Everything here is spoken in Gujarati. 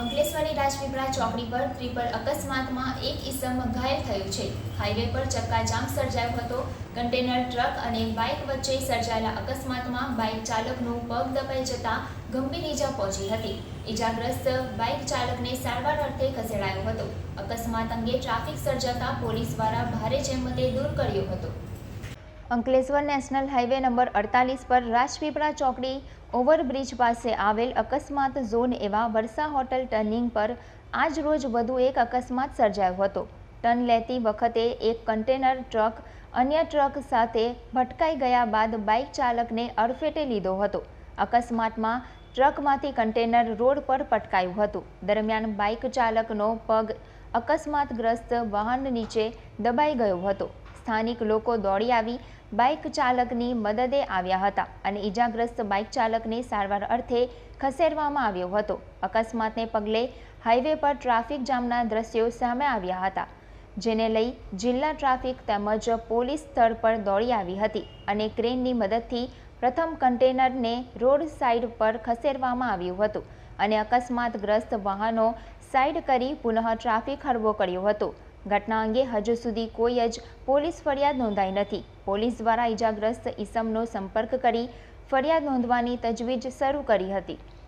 અંકલેશ્વરની રાજપીપળા ચોકડી પર ત્રિપલ અકસ્માતમાં એક ઈસમ ઘાયલ થયું છે. હાઈવે પર ચક્કાજામ સર્જાયો હતો. કન્ટેનર ટ્રક અને બાઇક વચ્ચે સર્જાયેલા અકસ્માતમાં બાઇક ચાલકનું પગ દબાઈ જતા ગંભીર ઈજા પહોંચી હતી. ઈજાગ્રસ્ત બાઇક ચાલકને સારવાર અર્થે ખસેડાયો હતો. અકસ્માત અંગે ટ્રાફિક સર્જાતા પોલીસ દ્વારા ભારે જહેમતે દૂર કર્યો હતો. અંકલેશ્વર નેશનલ હાઈવે નંબર અડતાલીસ પર રાજપીપળા ચોકડી ઓવરબ્રિજ પાસે આવેલ અકસ્માત ઝોન એવા વર્ષા હોટલ ટર્નિંગ પર આજ રોજ વધુ એક અકસ્માત સર્જાયો હતો. ટર્ન લેતી વખતે એક કન્ટેનર ટ્રક, અન્ય ટ્રક સાથે ભટકાઈ ગયા બાદ બાઇક ચાલકને અડફેટે લીધો હતો. અકસ્માતમાં ટ્રકમાંથી કન્ટેનર રોડ પર પટકાયું હતું. દરમિયાન બાઇક ચાલકનો પગ અકસ્માતગ્રસ્ત વાહન નીચે દબાઈ ગયો હતો. સ્થાનિક લોકો દોડી આવી બાઇક ચાલકની મદદે આવ્યા હતા અને ઈજાગ્રસ્ત બાઇક ચાલકને સારવાર અર્થે ખસેડવામાં આવ્યો હતો. અકસ્માતને પગલે હાઈવે પર ટ્રાફિક જામના દ્રશ્યો સામે આવ્યા હતા. જેને લઈ જિલ્લા ટ્રાફિક તેમજ પોલીસ સ્થળ પર દોડી આવી હતી અને ક્રેનની મદદથી પ્રથમ કન્ટેનરને રોડ સાઇડ પર ખસેડવામાં આવ્યું હતું અને અકસ્માતગ્રસ્ત વાહનો સાઇડ કરી પુનઃ ટ્રાફિક હળવો કર્યો હતો. ઘટના અંગે હજુ સુધી કોઈ જ પોલીસ ફરિયાદ નોંધાઈ નથી. પોલીસ દ્વારા ઈજાગ્રસ્ત ઈસમનો સંપર્ક કરી ફરિયાદ નોંધવાની તજવીજ શરૂ કરી હતી.